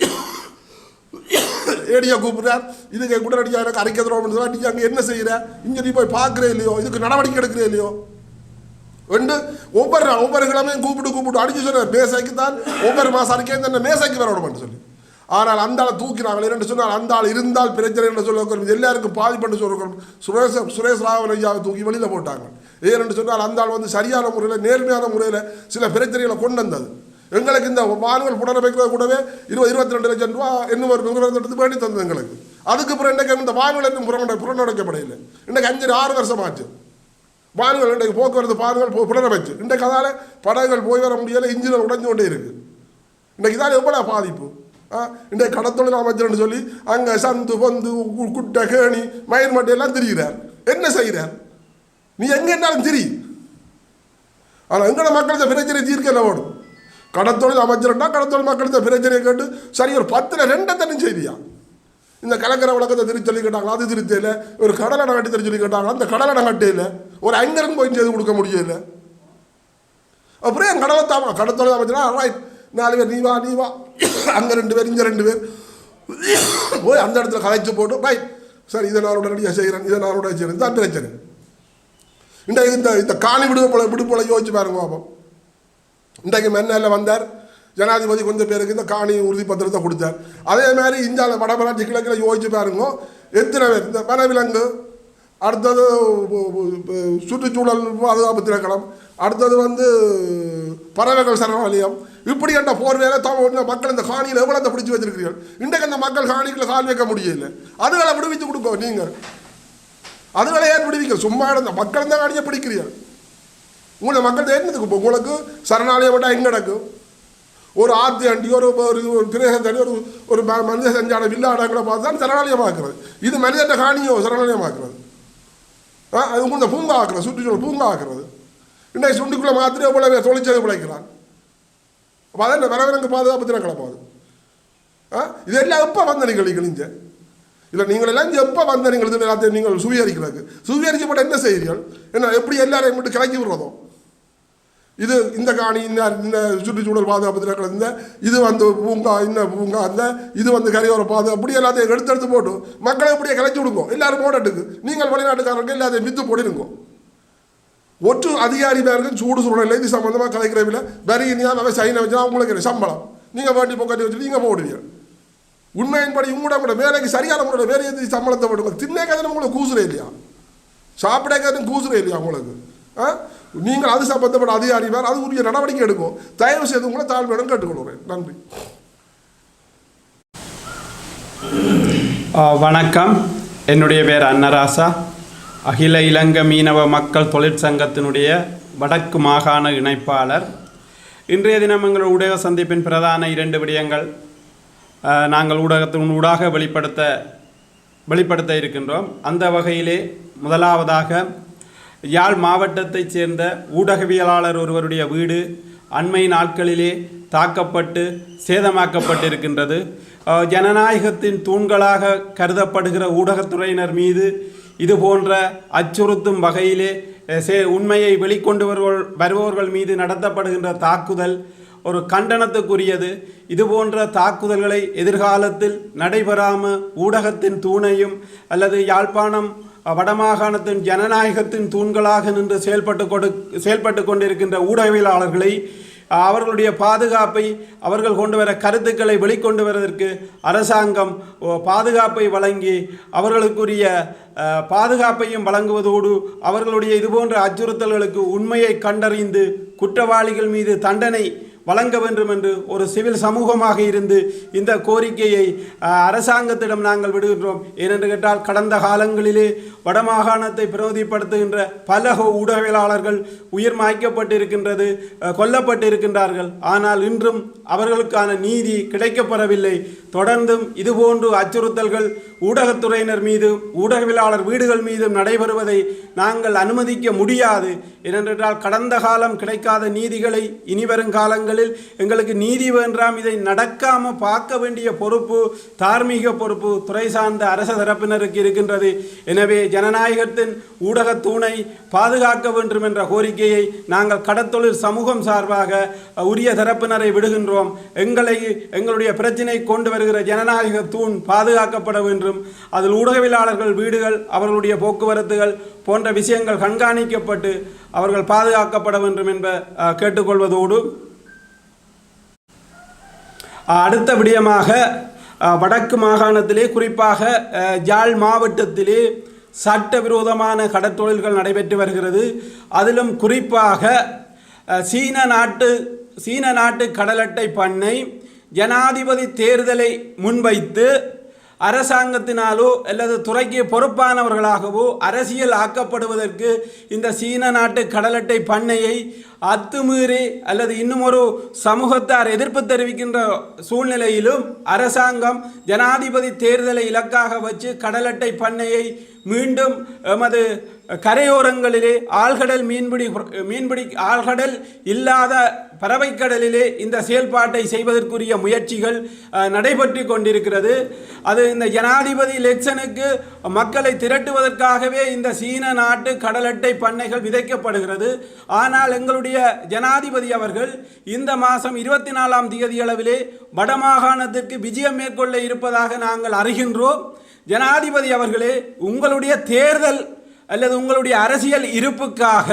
ஏடியா கூப்பிடுறார். இதுக்கு உடனடியாக எனக்கு அறிக்கை தரோம்னு சொன்னா நீ அங்கே என்ன செய்கிற இங்கே நீ போய் பார்க்குறே இல்லையோ? இதுக்கு நடவடிக்கை எடுக்கிறே இல்லையோ? ரெண்டு ஒவ்வொரு ஒவ்வொரு கிழமையும் கூப்பிட்டு கூப்பிட்டு அடிச்சு சொன்ன மேசைக்கு தான் ஒவ்வொரு மாதம் அறிக்கை இந்த மேசைக்கு வர விடமாட்டேன் சொல்லி. ஆனால் அந்த ஆளை தூக்கினார்கள் என்று சொன்னால் அந்த ஆள் இருந்தால் பிரச்சனை என்று சொல்ல எல்லாருக்கும் பாதிப்பு சொல்ல சுரேஷ் சுரேஷ் ராவன் ஐயாவை தூக்கி வெளியில் போட்டாங்க. ஏனென்று சொன்னால் அந்த ஆள் வந்து சரியான முறையில் நேர்மையான முறையில் சில பிரச்சனைகளை கொண்டு வந்தது. எங்களுக்கு இந்த வானுகள் புனரமைக்கிறது கூடவே இருபது இருபத்தி ரெண்டு லட்சம் ரூபா இன்னும் ஒரு வேண்டி தந்தது எங்களுக்கு. அதுக்கு அப்புறம் இன்றைக்கு இந்த வானுகள் இன்னும் புறநடை புறநடைக்கப்படையில்லை இன்றைக்கு அஞ்சு ஆறு வருஷம் ஆச்சு. வானுகள் இன்றைக்கு போக்குவரத்து பாருங்கள் புனரமைச்சு இன்றைக்கு அதால் படகுகள் போய் வர முடியலை இன்ஜின்கள் உடைஞ்சு கொண்டே இருக்குது இன்றைக்கு தான் எவ்வளோ பாதிப்பு? ஆ கடத்தொழில் அமைச்சர்னு சொல்லி அங்கே சந்து பொந்து கு- குட்டை கேணி மயிர் மட்டையெல்லாம் திரிகிறார் என்ன செய்கிறார்? நீ எங்கே இருந்தாலும் திரி. ஆனால் எங்களோட மக்களுக்கு பிரச்சனை தீர்க்க ஓடும் கடத்தொழில் அமைச்சர்னா கடத்தொழில் மக்களுக்கு பிரச்சனையை கேட்டு சரி ஒரு பத்தில் ரெண்டை தண்ணி செய்தியா? இந்த கலங்கர விளக்கத்தை திருச்சி சொல்லி கேட்டாங்களா? அது திருத்தியில் ஒரு கடலை கட்டி திருச்சி சொல்லி கேட்டாங்களா? அந்த கடலடை கட்டையில் ஒரு ஐங்கரன் போய் செய்து கொடுக்க முடியல. அப்புறம் என் கடலை தாமா கடத்தொழில் அமைச்சனா ரைட் நாலு பேர் நீ வா நீ வா. அங்கே ரெண்டு பேர் இங்கே ரெண்டு பேர். போய் அந்த இடத்துல கலைச்சு போட்டு ரைட் சரி இதை நான் உடனடியாக செய்கிறேன் இதை நான் உடனே செய்கிறேன் தான் பிரச்சனை இன்றைக்கு இந்த இந்த காணி விடுப்போல விடுப்போல யோசிச்சு பாருங்க பாப்போம். இன்றைக்கு மென்னையில் வந்தார் ஜனாதிபதி கொஞ்சம் பேருக்கு இந்த காணி உறுதி பத்திரத்தை கொடுத்தார். அதே மாதிரி இந்தியாவில் வடமராட்சி கிழக்கில் யோசிச்சு பாருங்க எத்தனை பேர் இந்த வனவிலங்கு அடுத்தது சுற்றுச்சூழல் பாதுகாப்பு திணைக்களம் அடுத்தது வந்து பறவைகள் சரணாலயம் இப்படி என்ற போர்வையில தமிழ் மக்கள் இந்த காணியில் எவ்வளோ பிடிச்சி வச்சிருக்கிறீர்கள்? இன்றைக்கு அந்த மக்கள் காணிக்குள்ள கால் வைக்க முடியல. அதுகளை விடுவிச்சு கொடுப்போம் நீங்கள். அதுகளை ஏன் விடுவிக்க? சும்மா இருந்த மக்கள் தான் காணியை பிடிக்கிறீர்கள். உங்களை மக்கள் என்னதுக்கு இப்போ உங்களுக்கு சரணாலயம் விட்டால் எங்கே நடக்கும்? ஒரு ஆத்தி அண்டி ஒரு ஒரு ஒரு பிரேசம் தண்ணி ஒரு ஒரு ம- மனித செஞ்சான வில்லாடங்களை பார்த்து தான் சரணாலயமாக்குறது. இது மனிதட்ட காணியோ சரணாலயமாக்குறது? ஆ அது உங்களை பூங்கா ஆக்குறது சுற்றுச்சூழல் பூங்கா ஆக்குறது இன்றைக்கு சுண்டுக்குள்ளே மாத்திரம் எவ்வளோ தொழிற்சேவை பிழைக்கிறான் அப்போ அதான் வரவரங்க பாதுகாப்பு தினம் போகுது ஆ இதெல்லாம் எப்போ வந்த நீங்கள் நீங்கள் இங்கே இல்லை நீங்கள் எல்லாம் எப்போ வந்த நீங்கள் எல்லாத்தையும் நீங்கள் சுவீகரிக்கிறது சுவீகரிக்கப்பட்ட என்ன செய்கிறீர்கள் என்ன எப்படி எல்லாரையும் மட்டும் கிளக்கி விடுறதோ இது இந்த காணி இந்த இந்த சுற்றுச்சூழல் பாதுகாப்பு தினங்கள் இந்த இது வந்து பூங்கா இந்த பூங்கா அந்த இது வந்து கரையோர பாது அப்படி எல்லாத்தையும் எடுத்து எடுத்து போட்டு மக்களை இப்படியே கிளச்சி விடுங்க எல்லாரும் போடட்டுக்கு நீங்கள் வெளிநாட்டுக்காரர்கள் எல்லாத்தையும் வித்து போடிடுங்க ஒற்று அதிகாரிமார்கள் சூடு சூழலில் இது சம்பந்தமாக கலைக்கிறவில்லை சைனை வச்சு நான் உங்களுக்கு சம்பளம். நீங்கள் வேண்டி பொக்கட்டி வச்சு நீங்கள் போடுவீங்க. உண்மையின்படி உங்களோட கூட வேலைக்கு சரியான உங்களோட வேலையை எது சம்பளத்தை விடுங்க திண்ணே உங்களுக்கு கூசுறே இல்லையா? சாப்பிட கூசுறே இல்லையா உங்களுக்கு? ஆ? நீங்கள் அது சம்பந்தப்பட்ட அதிகாரி வேறு அது உரிய நடவடிக்கை எடுக்கும். தயவு செய்து உங்களை தாழ்மையிடம் கேட்டுக்கொள்கிறேன். நன்றி. ஆ, வணக்கம். என்னுடைய பேர் அன்னராசா. அகில இலங்கை மீனவ மக்கள் தொழிற்சங்கத்தினுடைய வடக்கு மாகாண இணைப்பாளர். இன்றைய தினம் எங்கள் ஊடக சந்திப்பின் பிரதான இரண்டு விடயங்கள் நாங்கள் ஊடகத்தின் ஊடாக வெளிப்படுத்த வெளிப்படுத்த இருக்கின்றோம். அந்த வகையிலே முதலாவதாக யாழ் மாவட்டத்தைச் சேர்ந்த ஊடகவியலாளர் ஒருவருடைய வீடு அண்மை நாட்களிலே தாக்கப்பட்டு சேதமாக்கப்பட்டிருக்கின்றது. ஜனநாயகத்தின் தூண்களாக கருதப்படுகிற ஊடகத்துறையினர் மீது இது போன்ற அச்சுறுத்தும் வகையிலே சே உண்மையை வெளிக்கொண்டு வருவோர் வருபவர்கள் மீது நடத்தப்படுகின்ற தாக்குதல் ஒரு கண்டனத்துக்குரியது. இது போன்ற தாக்குதல்களை எதிர்காலத்தில் நடைபெறாமல் ஊடகத்தின் தூணையும் அல்லது யாழ்ப்பாணம் வடமாகாணத்தின் ஜனநாயகத்தின் தூண்களாக நின்று செயல்பட்டு கொடு செயல்பட்டு கொண்டிருக்கின்ற ஊடகவியலாளர்களை அவர்களுடைய பாதுகாப்பை அவர்கள் கொண்டு வர கருத்துக்களை வெளிக்கொண்டு வருவதற்கு அரசாங்கம் பாதுகாப்பை வழங்கி அவர்களுக்குரிய பாதுகாப்பையும் வழங்குவதோடு அவர்களுடைய இதுபோன்ற அச்சுறுத்தல்களுக்கு உண்மையை கண்டறிந்து குற்றவாளிகள் மீது தண்டனை வழங்க வேண்டும் என்று ஒரு சிவில் சமூகமாக இருந்து இந்த கோரிக்கையை அரசாங்கத்திடம் நாங்கள் விடுகின்றோம். ஏனென்று கேட்டால் கடந்த காலங்களிலே வடமாகாணத்தை பிரதிப்படுத்துகின்ற பல ஊடகவியலாளர்கள் உயிர் மாய்க்கப்பட்டிருக்கின்றது கொல்லப்பட்டிருக்கின்றார்கள். ஆனால் இன்றும் அவர்களுக்கான நீதி கிடைக்கப்பெறவில்லை. தொடர்ந்தும் இதுபோன்று அச்சுறுத்தல்கள் ஊடகத்துறையினர் மீதும் ஊடகவியலாளர் வீடுகள் மீதும் நடைபெறுவதை நாங்கள் அனுமதிக்க முடியாது. ஏனென்றால் கடந்த காலம் கிடைக்காத நீதிகளை இனிவரும் காலங்களில் எங்களுக்கு நீதி வேண்டாம் இதை நடக்காமல் பார்க்க வேண்டிய பொறுப்பு தார்மீக பொறுப்பு துறை சார்ந்த அரச தரப்பினருக்கு இருக்கின்றது. எனவே ஜனநாயகத்தின் ஊடக தூணை பாதுகாக்க வேண்டும் என்ற கோரிக்கையை நாங்கள் கடத்தொழில் சமூகம் சார்பாக உரிய தரப்பினரை விடுகின்றோம். எங்களை எங்களுடைய பிரச்சினை கொண்டு வருகிற ஜனநாயக தூண் பாதுகாக்கப்பட வேண்டும். அதில் ஊடகவியலாளர்கள் வீடுகள் அவர்களுடைய போக்குவரத்துகள் போன்ற விஷயங்கள் கண்காணிக்கப்பட்டு அவர்கள் பாதுகாக்கப்பட வேண்டும் என்ப கேட்டுக்கொள்வதோடு அடுத்த விடயமாக வடக்கு மாகாணத்திலே குறிப்பாக ஜாழ் மாவட்டத்திலே சட்டவிரோதமான கடற்தொழில்கள் நடைபெற்று வருகிறது. அதிலும் குறிப்பாக சீன நாட்டு சீன நாட்டு கடலட்டை பண்ணை ஜனாதிபதி தேர்தலை முன்வைத்து அரசாங்கத்தினாலோ அல்லது துறைக்கு பொறுப்பானவர்களாகவோ அரசியல் ஆக்கப்படுவதற்கு இந்த சீன நாட்டு கடலட்டை பண்ணையை அத்துமீறி அல்லது இன்னும் ஒரு சமூகத்தார் எதிர்ப்பு தெரிவிக்கின்ற சூழ்நிலையிலும் அரசாங்கம் ஜனாதிபதி தேர்தலை இலக்காக வச்சு கடலட்டை பண்ணையை மீண்டும் எமது கரையோரங்களிலே ஆழ்கடல் மீன்பிடி மீன்பிடி ஆழ்கடல் இல்லாத பறவைக்கடலிலே இந்த செயல்பாட்டை செய்வதற்குரிய முயற்சிகள் நடைபெற்று கொண்டிருக்கிறது. அது இந்த ஜனாதிபதி எலெக்ஷனுக்கு மக்களை திரட்டுவதற்காகவே இந்த சீன நாட்டு கடலட்டை பண்ணைகள் விதைக்கப்படுகிறது. ஆனால் எங்களுடைய ஜனாதிபதி அவர்கள் இந்த மாதம் இருபத்தி நாலாம் தேதி அளவிலே வடமாகாணத்திற்கு விஜயம் மேற்கொள்ள இருப்பதாக நாங்கள் அறிகின்றோம். ஜனாதிபதி அவர்களே உங்களுடைய தேர்தல் அல்லது உங்களுடைய அரசியல் இருப்புக்காக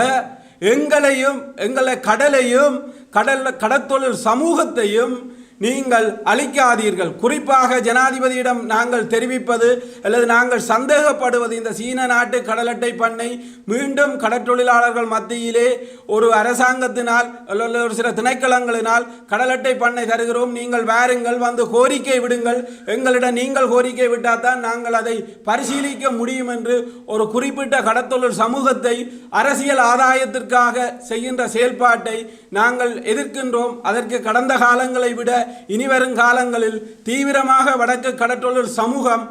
எங்களையும் எங்களை கடலையும் கடல் கடற்தொழில் சமூகத்தையும் நீங்கள் அளிக்காதீர்கள் குறிப்பாக ஜனாதிபதியிடம் நாங்கள் தெரிவிப்பது அல்லது நாங்கள் சந்தேகப்படுவது இந்த சீன நாட்டு கடலட்டை பண்ணை மீண்டும் கடற்றொழிலாளர்கள் மத்தியிலே ஒரு அரசாங்கத்தினால் அல்லது ஒரு சில திணைக்களங்களினால் கடலட்டை பண்ணை தருகிறோம். நீங்கள் வாருங்கள் வந்து கோரிக்கை விடுங்கள். எங்களிடம் நீங்கள் கோரிக்கை விட்டால் தான் நாங்கள் அதை பரிசீலிக்க முடியும் என்று ஒரு குறிப்பிட்ட கடத்தொழில் சமூகத்தை அரசியல் ஆதாயத்திற்காக செய்கின்ற செயல்பாட்டை நாங்கள் எதிர்க்கின்றோம். அதற்கு கடந்த காலங்களை விட இனிவரும் காலங்களில் தீவிரமாக வடக்கு கடற்றொழில் சமூகம்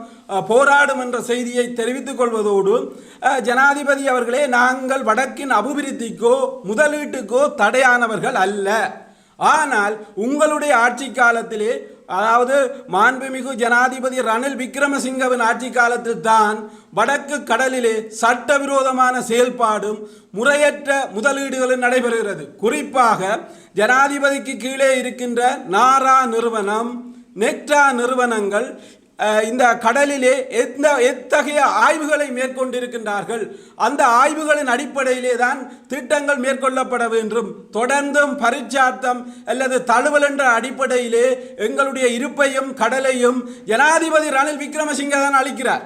போராடும் என்ற செய்தியை தெரிவித்துக் கொள்வதோடு ஜனாதிபதி அவர்களே நாங்கள் வடக்கின் அபிவிருத்திக்கோ முதலீட்டுக்கோ தடையானவர்கள் அல்ல. ஆனால் உங்களுடைய ஆட்சி காலத்திலே அதாவது மாண்புமிகு ஜனாதிபதி ரணில் விக்ரமசிங்கவின் ஆட்சி காலத்தில் தான் வடக்கு கடலிலே சட்டவிரோதமான செயல்பாடும் முறையற்ற முதலீடுகளும் நடைபெறுகிறது. குறிப்பாக ஜனாதிபதிக்கு கீழே இருக்கின்ற நாரா நிறுவனம் நெக்டா நிறுவனங்கள் இந்த கடலிலே எந்த எத்தகைய ஆய்வுகளை மேற்கொண்டிருக்கின்றார்கள்? அந்த ஆய்வுகளின் அடிப்படையிலே தான் திட்டங்கள் மேற்கொள்ளப்பட வேண்டும். தொடர்ந்தும் பரிச்சார்த்தம் அல்லது தழுவல் என்ற அடிப்படையிலே எங்களுடைய இருப்பையும் கடலையும் ஜனாதிபதி ரணில் விக்ரமசிங்க தான் அளிக்கிறார்.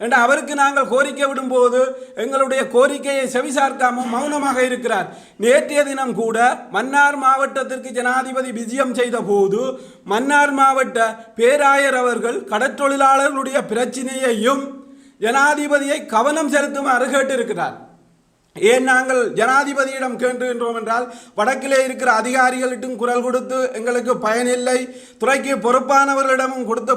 என்று அவருக்கு நாங்கள் கோரிக்கை விடும்போது எங்களுடைய கோரிக்கையை செவிசார்க்காமல் மௌனமாக இருக்கிறார். நேற்றைய தினம் கூட மன்னார் மாவட்டத்திற்கு ஜனாதிபதி விஜயம் செய்த போது மன்னார் மாவட்ட பேராயர் அவர்கள் கடற்றொழிலாளர்களுடைய பிரச்சனையையும் ஜனாதிபதியை கவனம் செலுத்துமாறு கேட்டிருக்கிறார். ஏன் நாங்கள் ஜனாதிபதியிடம் கேட்டுகின்றோம் என்றால் வடக்கிலே இருக்கிற அதிகாரிகளிட்டும் குரல் கொடுத்து எங்களுக்கு பயனில்லை துறைக்கு பொறுப்பானவர்களிடமும் கொடுத்து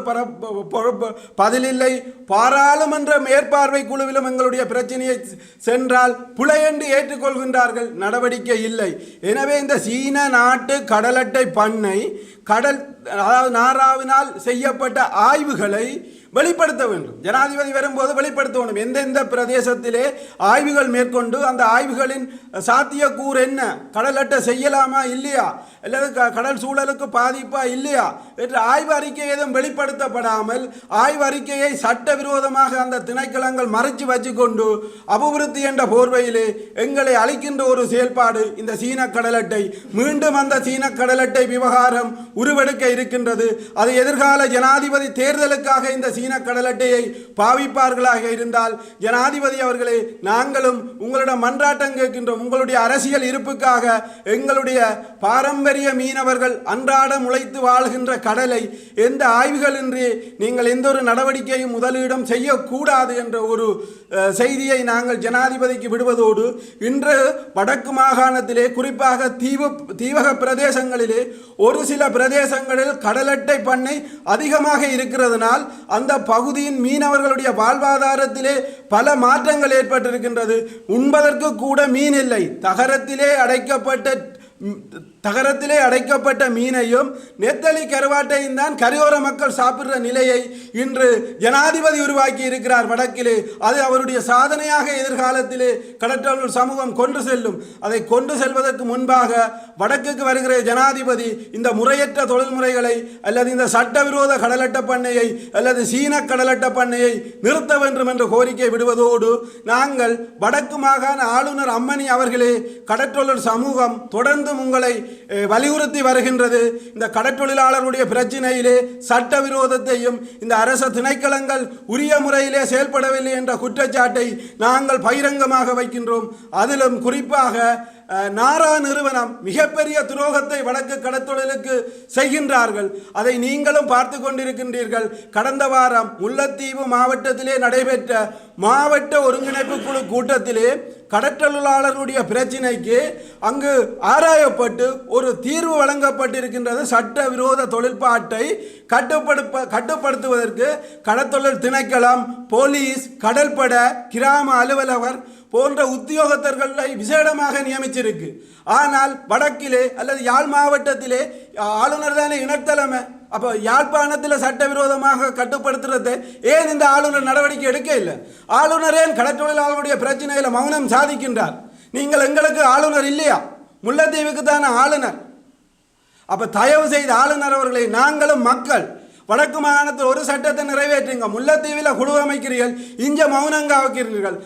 பதிலில்லை பாராளுமன்ற மேற்பார்வை குழுவிலும் எங்களுடைய பிரச்சனையை சென்றால் புலையென்று ஏற்றுக்கொள்கின்றார்கள் நடவடிக்கை இல்லை. எனவே இந்த சீன நாட்டு கடலட்டை பண்ணை கடல் அதாவது நாராவினால் செய்யப்பட்ட ஆய்வுகளை வெளிப்படுத்த வேண்டும். ஜனாதிபதி வரும்போது வெளிப்படுத்த வேண்டும் எந்தெந்த பிரதேசத்திலே ஆய்வுகள் மேற்கொண்டு அந்த ஆய்வுகளின் சாத்தியக்கூறு என்ன? கடலட்டை செய்யலாமா? இல்லையா? அல்லது க- கடல் சூழலுக்கு பாதிப்பா இல்லையா என்று ஆய்வு அறிக்கை எதுவும் வெளிப்படுத்தப்படாமல் ஆய்வு அறிக்கையை சட்டவிரோதமாக அந்த திணைக்களங்கள் மறைச்சு வச்சுக்கொண்டு அபிவிருத்தி என்ற போர்வையிலே எங்களை அளிக்கின்ற ஒரு செயல்பாடு இந்த சீன கடலட்டை மீண்டும் அந்த சீன கடலட்டை விவகாரம் உருவெடுக்க இருக்கின்றது. அது எதிர்கால ஜனாதிபதி தேர்தலுக்காக இந்த சீன கடலட்டையை பாவிப்பார்களாக இருந்தால் ஜனாதிபதி அவர்களே நாங்களும் உங்களிடம் மன்றாட்டம் கேட்கின்றோம். உங்களுடைய அரசியல் இருப்புக்காக எங்களுடைய பாரம்பரிய மீனவர்கள் அன்றாடம் உழைத்து வாழ்கின்ற கடலை எந்த ஆய்வுகளின்றி நீங்கள் எந்த ஒரு நடவடிக்கையும் முதலீடும் செய்யக்கூடாது என்ற ஒரு செய்தியை நாங்கள் ஜனாதிபதிக்கு விடுவதோடு இன்று வடக்கு மாகாணத்திலே குறிப்பாக தீவு தீவக பிரதேசங்களிலே ஒரு சில பிரதேசங்களில் கடலட்டை பண்ணை அதிகமாக இருக்கிறதுனால் அந்த பகுதியின் மீனவர்களுடைய வாழ்வாதாரத்திலே பல மாற்றங்கள் ஏற்பட்டிருக்கின்றது. உண்பதற்கு கூட மீன் இல்லை. தகரத்திலே அடைக்கப்பட்ட தகரத்திலே அடைக்கப்பட்ட மீனையும் நெத்தலி கருவாட்டையும் தான் கரையோர மக்கள் சாப்பிடுற நிலையை இன்று ஜனாதிபதி உருவாக்கி இருக்கிறார் வடக்கிலே. அது அவருடைய சாதனையாக எதிர்காலத்திலே கடற்றொழில் சமூகம் கொண்டு செல்லும். அதை கொண்டு செல்வதற்கு முன்பாக வடக்குக்கு வருகிற ஜனாதிபதி இந்த முறையற்ற தொழில்முறைகளை அல்லது இந்த சட்டவிரோத கடலட்ட பண்ணையை அல்லது சீன கடலட்ட பண்ணையை நிறுத்த வேண்டும் என்ற கோரிக்கை விடுவதோடு நாங்கள் வடக்கு மாகாண ஆளுநர் அம்மணி அவர்களே கடற்றொழில் சமூகம் தொடர்ந்தும் உங்களை வலியுறுத்தி வருகின்றது. இந்த கடற்றொழிலாளர்களுடைய பிரச்சினையிலே சட்டவிரோதத்தையும் இந்த அரச திணைக்களங்கள் உரிய முறையிலே செயல்படவில்லை என்ற குற்றச்சாட்டை நாங்கள் பகிரங்கமாக வைக்கின்றோம். அதிலும் குறிப்பாக நாரா நிறுவனம் மிகப்பெரிய துரோகத்தை வடக்கு கடத்தொழிலுக்கு செய்கின்றார்கள். அதை நீங்களும் பார்த்து கொண்டிருக்கின்றீர்கள். கடந்த வாரம் முல்லைத்தீவு மாவட்டத்திலே நடைபெற்ற மாவட்ட ஒருங்கிணைப்பு குழு கூட்டத்திலே கடற்றொழிலாளர்களுடைய பிரச்சினைக்கு அங்கு ஆராயப்பட்டு ஒரு தீர்வு வழங்கப்பட்டிருக்கின்றது. சட்ட விரோத தொழிற்பாட்டை கட்டுப்படுப்ப கட்டுப்படுத்துவதற்கு கடத்தொழில் திணைக்களம் போலீஸ் கடற்பட கிராம அலுவலகர் போன்ற உத்தியோகத்தர்களை விசேடமாக நியமிச்சிருக்கு. ஆனால் வடக்கிலே அல்லது யாழ் மாவட்டத்திலே ஆளுநர் தானே இனத்தலைமை. அப்போ யாழ்ப்பாணத்தில் சட்டவிரோதமாக கட்டுப்படுத்துறதை ஏன் இந்த ஆளுநர் நடவடிக்கை எடுக்க இல்லை? ஆளுநர் ஏன் கடற்றொழிலாளர்களுடைய பிரச்சனையில் மௌனம் சாதிக்கின்றார். நீங்கள் எங்களுக்கு ஆளுநர் இல்லையா? முல்லைத்தீவுக்கு தானே ஆளுநர். அப்போ தயவு செய்து ஆளுநர் அவர்களை நாங்களும் மக்கள் வடக்கு மாகாணத்தில் ஒரு சட்டத்தை நிறைவேற்றுங்க. முல்லைத்தீவில் குழு அமைக்கிறீர்கள். இஞ்ச மௌனங்க வைக்கிறீர்கள்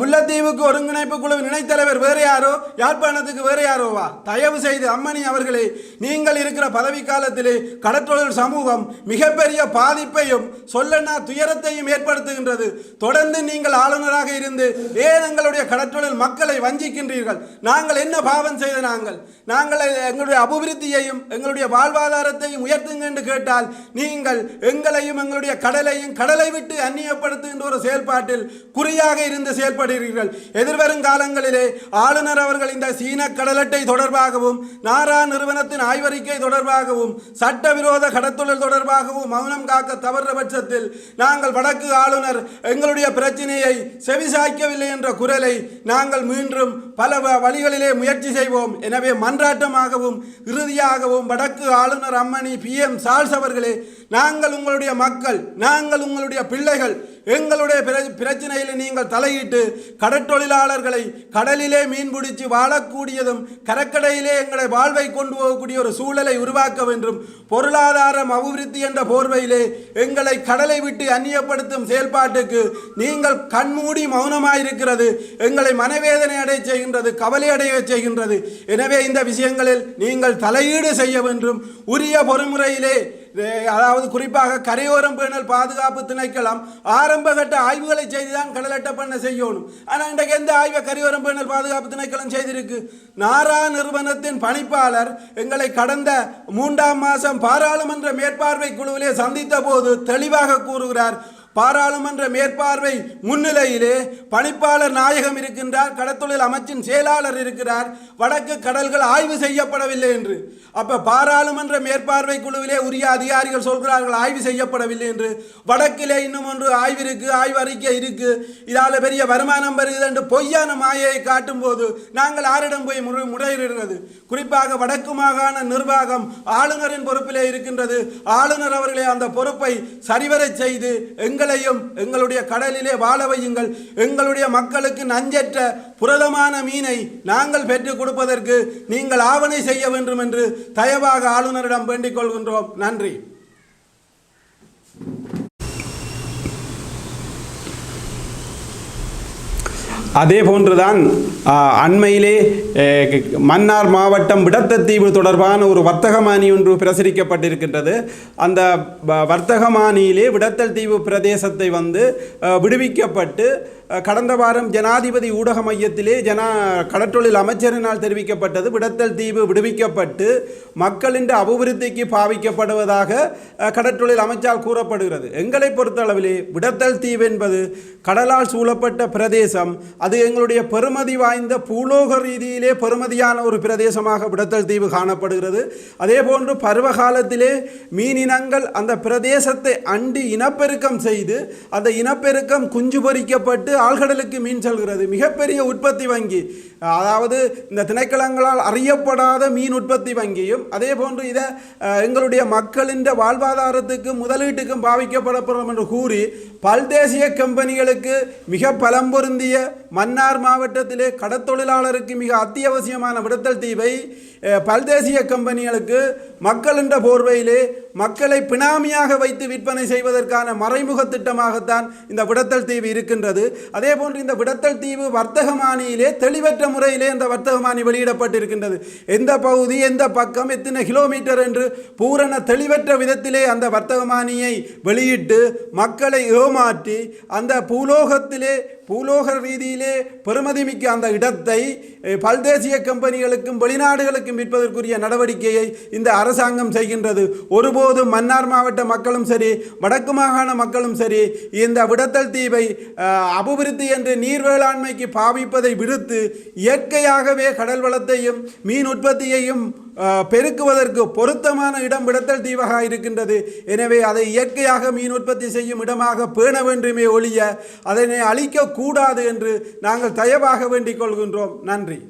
முல்லைத்தீவுக்கு ஒருங்கிணைப்பு குழு இணைத்தலைவர் வேறு யாரோ? யாழ்ப்பாணத்துக்கு வேறு யாரோவா? தயவு செய்து அம்மணி அவர்களே நீங்கள் இருக்கிற பதவி காலத்திலே கடற்றொழில் சமூகம் மிகப்பெரிய பாதிப்பையும் சொல்லனா துயரத்தையும் ஏற்படுத்துகின்றது. தொடர்ந்து நீங்கள் ஆளுநராக இருந்து ஏன் எங்களுடைய கடற்றொழில் மக்களை வஞ்சிக்கின்றீர்கள். நாங்கள் என்ன பாவம் செய்த நாங்கள்? நாங்கள் எங்களுடைய அபிவிருத்தியையும் எங்களுடைய வாழ்வாதாரத்தையும் உயர்த்துங்க என்று கேட்டால் நீங்கள் நீங்கள் எங்களையும் எங்களுடைய கடலையும் கடலை விட்டு அந்நியப்படுத்துகின்ற ஒரு செயல்பாட்டில் குறியாக இருந்து செயல்படுகிறீர்கள். எதிர்வரும் காலங்களிலே ஆளுநர் அவர்கள் இந்த சீன கடலட்டை தொடர்பாகவும் நாரா நிறுவனத்தின் ஆய்வறிக்கை தொடர்பாகவும் சட்டவிரோத கடத்தொழில் தொடர்பாகவும் மௌனம் காக்க தவறுற பட்சத்தில் நாங்கள் வடக்கு ஆளுநர் எங்களுடைய பிரச்சனையை செவிசாய்க்கவில்லை என்ற குரலை நாங்கள் மீண்டும் பல வ- வழிகளிலே முயற்சி செய்வோம். எனவே மன்றாட்டமாகவும் இறுதியாகவும் வடக்கு ஆளுநர் அம்மணி பி எம் சால்ஸ் அவர்களே நாங்கள் உங்களுடைய மக்கள் நாங்கள் உங்களுடைய பிள்ளைகள். எங்களுடைய பிர- பிரச்சனையில் நீங்கள் தலையிட்டு கடற்றொழிலாளர்களை கடலிலே மீன் பிடிச்சு வாழக்கூடியதும் கடற்கரையிலே எங்களை வாழ்வை கொண்டு போகக்கூடிய ஒரு சூழலை உருவாக்க வேண்டும். பொருளாதாரம் அபிவிருத்தி என்ற போர்வையிலே எங்களை கடலை விட்டு அந்நியப்படுத்தும் செயல்பாட்டுக்கு நீங்கள் கண்மூடி மௌனமாயிருக்கிறது. எங்களை மனவேதனை அடைய செய்கின்றது கவலை அடைய செய்கின்றது. எனவே இந்த விஷயங்களில் நீங்கள் தலையீடு செய்ய வேண்டும். உரிய பொறுமுறையிலே அதாவது குறிப்பாக கரையோரம் பேணல் பாதுகாப்பு திணைக்களம் ஆரம்பகட்ட ஆய்வுகளை செய்து தான் கடலட்ட பண்ண செய்யணும். ஆனால் இன்றைக்கு எந்த ஆய்வை கரையோரம் பேணல் பாதுகாப்பு திணைக்களம் செய்திருக்கு? நாரா நிறுவனத்தின் பணிப்பாளர் எங்களை கடந்த மூன்றாம் மாதம் பாராளுமன்ற மேற்பார்வை குழுவிலே சந்தித்த போது தெளிவாக கூறுகிறார் பாராளுமன்ற மேற்பார்வை முன்னிலையிலே பணிப்பாளர் நாயகம் இருக்கின்றார் கடத்தொழில் அமைச்சின் செயலாளர் இருக்கிறார் வடக்கு கடல்கள் ஆய்வு செய்யப்படவில்லை என்று. அப்போ பாராளுமன்ற மேற்பார்வை குழுவிலே உரிய அதிகாரிகள் சொல்கிறார்கள் ஆய்வு செய்யப்படவில்லை என்று. வடக்கிலே இன்னும் ஒன்று ஆய்வு இருக்கு ஆய்வு அறிக்கை இருக்கு. இதால பெரிய வருமானம் வருகிறது என்று பொய்யான மாயையை காட்டும் போது நாங்கள் ஆரிடம் போய் முறை முறையிடுகிறது. குறிப்பாக வடக்கு மாகாண நிர்வாகம் ஆளுநரின் பொறுப்பிலே இருக்கின்றது. ஆளுநர் அவர்களே அந்த பொறுப்பை சரிவர செய்து எங்களையும் எங்களுடைய கடலிலே வாழ வையுங்கள். எங்களுடைய மக்களுக்கு நஞ்சற்ற புரதமான மீனை நாங்கள் பெற்றுக் கொடுப்பதற்கு நீங்கள் ஆவணை செய்ய வேண்டும் என்று தயவாக ஆளுநரிடம் வேண்டிக் கொள்கின்றோம். நன்றி. அதே போன்றுதான் அண்மையிலே மன்னார் மாவட்டம் விடத்தத்தீவு தொடர்பான ஒரு வர்த்தகமானி ஒன்று பிரசுரிக்கப்பட்டிருக்கின்றது. அந்த வ- வர்த்தகமானியிலே விடத்தல் தீவு பிரதேசத்தை வந்து விடுவிக்கப்பட்டு கடந்த வாரம் ஜனாதிபதி ஊடக மையத்திலே ஜனா கடற்றொழில் அமைச்சரினால் தெரிவிக்கப்பட்டது. விடத்தல் தீவு விடுவிக்கப்பட்டு மக்களின் அபிவிருத்திக்கு பாவிக்கப்படுவதாக கடற்றொழில் அமைச்சால் கூறப்படுகிறது. எங்களை பொறுத்தளவிலே விடத்தல் தீவு என்பது கடலால் சூழப்பட்ட பிரதேசம். அது எங்களுடைய பெருமதி வாய்ந்த பூலோக ரீதியிலே பெருமதியான ஒரு பிரதேசமாக விடத்தல் தீவு காணப்படுகிறது. அதே போன்று பருவ காலத்திலே மீனினங்கள் அந்த பிரதேசத்தை அண்டி இனப்பெருக்கம் செய்து அந்த இனப்பெருக்கம் குஞ்சு பொறிக்கப்பட்டு ஆழ்கடலுக்கு மீன் செல்கிறது. மிகப்பெரிய உற்பத்தி வங்கி. அதாவது இந்த திணைக்களங்களால் அறியப்படாத மீன் உற்பத்தி வங்கியும் அதே போன்று இதை எங்களுடைய மக்களின் வாழ்வாதாரத்துக்கும் முதலீட்டுக்கும் பாவிக்கப்படப்படும் என்று கூறி பல்தேசிய கம்பெனிகளுக்கு மிக பலம் பொருந்திய மன்னார் மாவட்டத்திலே கடத்தொழிலாளருக்கு மிக அத்தியாவசியமான விடுத்தல் தீவை அஹ், பல்தேசிய கம்பெனிகளுக்கு மக்களின் போர்வையிலே மக்களை பினாமியாக வைத்து விற்பனை செய்வதற்கான மறைமுக திட்டமாகத்தான் இந்த விடத்தல் தீவு இருக்கின்றது. அதே போன்று இந்த விடத்தல் தீவு வர்த்தக மானியிலே தெளிவற்ற முறையிலே இந்த வர்த்தகமானி வெளியிடப்பட்டிருக்கின்றது. எந்த பகுதி எந்த பக்கம் எத்தனை கிலோமீட்டர் என்று பூரண தெளிவற்ற விதத்திலே அந்த வர்த்தகமானியை வெளியிட்டு மக்களை ஏமாற்றி அந்த பூலோகத்திலே பூலோக ரீதியிலே பெருமதிமிக்க அந்த இடத்தை பல்தேசிய கம்பெனிகளுக்கும் வெளிநாடுகளுக்கும் விற்பதற்குரிய நடவடிக்கையை இந்த அரசாங்கம் செய்கின்றது. ஒருபோதும் மன்னார் மாவட்ட மக்களும் சரி வடக்கு மாகாண மக்களும் சரி இந்த விடத்தல் தீவை அபிவிருத்தி என்று நீர் வேளாண்மைக்கு பாவிப்பதை விடுத்து இயற்கையாகவே கடல் வளத்தையும் மீன் உற்பத்தியையும் பெருக்குவதற்கு பொருத்தமான இடம் விடத்தல் தீவாக இருக்கின்றது. எனவே அதை இயற்கையாக மீன் உற்பத்தி செய்யும் இடமாக பேண வேண்டுமே ஒழிய அதனை அழிக்கக்கூடாது என்று நாங்கள் தயவாக வேண்டிக் கொள்கின்றோம். நன்றி.